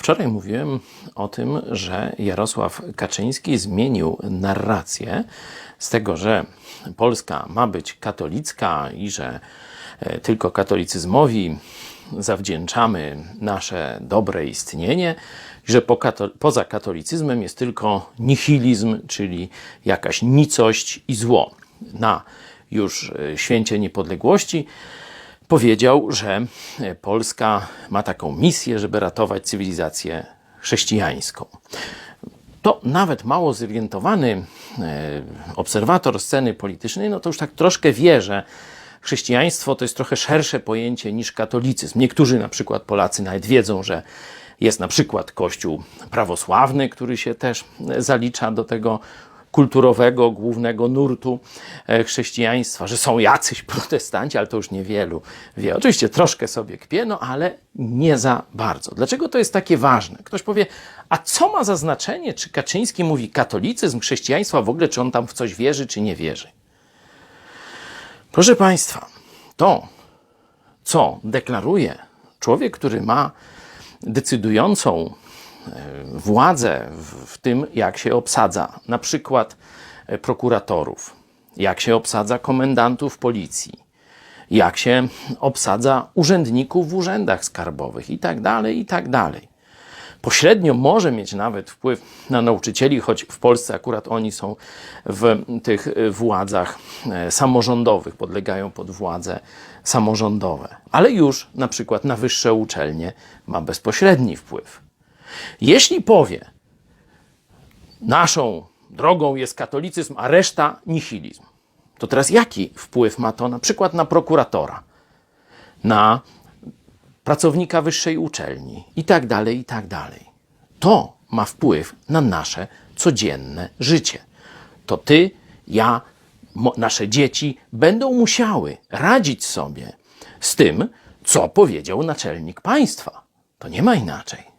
Wczoraj mówiłem o tym, że Jarosław Kaczyński zmienił narrację z tego, że Polska ma być katolicka i że e, tylko katolicyzmowi zawdzięczamy nasze dobre istnienie, że po kato- poza katolicyzmem jest tylko nihilizm, czyli jakaś nicość i zło. Na już e, święcie niepodległości powiedział, że e, Polska ma taką misję, żeby ratować cywilizację chrześcijańską. To nawet mało zorientowany e, obserwator sceny politycznej, no to już tak troszkę wie, że chrześcijaństwo to jest trochę szersze pojęcie niż katolicyzm. Niektórzy na przykład Polacy nawet wiedzą, że jest na przykład Kościół prawosławny, który się też zalicza do tego kulturowego, głównego nurtu e, chrześcijaństwa, że są jacyś protestanci, ale to już niewielu wie. Oczywiście troszkę sobie kpię, no ale nie za bardzo. Dlaczego to jest takie ważne? Ktoś powie, a co ma za znaczenie, czy Kaczyński mówi katolicyzm, chrześcijaństwo, w ogóle czy on tam w coś wierzy, czy nie wierzy? Proszę Państwa, to, co deklaruje człowiek, który ma decydującą władzę w, tym, jak się obsadza na przykład e, prokuratorów, jak się obsadza komendantów policji, jak się obsadza urzędników w urzędach skarbowych i tak dalej, i tak. Pośrednio może mieć nawet wpływ na nauczycieli, choć w Polsce akurat oni są w tych e, władzach e, samorządowych, podlegają pod władze samorządowe, ale już na przykład na wyższe uczelnie ma bezpośredni wpływ. Jeśli powie, naszą drogą jest katolicyzm, a reszta nihilizm, to teraz jaki wpływ ma to na przykład na prokuratora, na pracownika wyższej uczelni i tak dalej, i tak dalej. To ma wpływ na nasze codzienne życie. To ty, ja, nasze dzieci będą musiały radzić sobie z tym, co powiedział naczelnik państwa. To nie ma inaczej.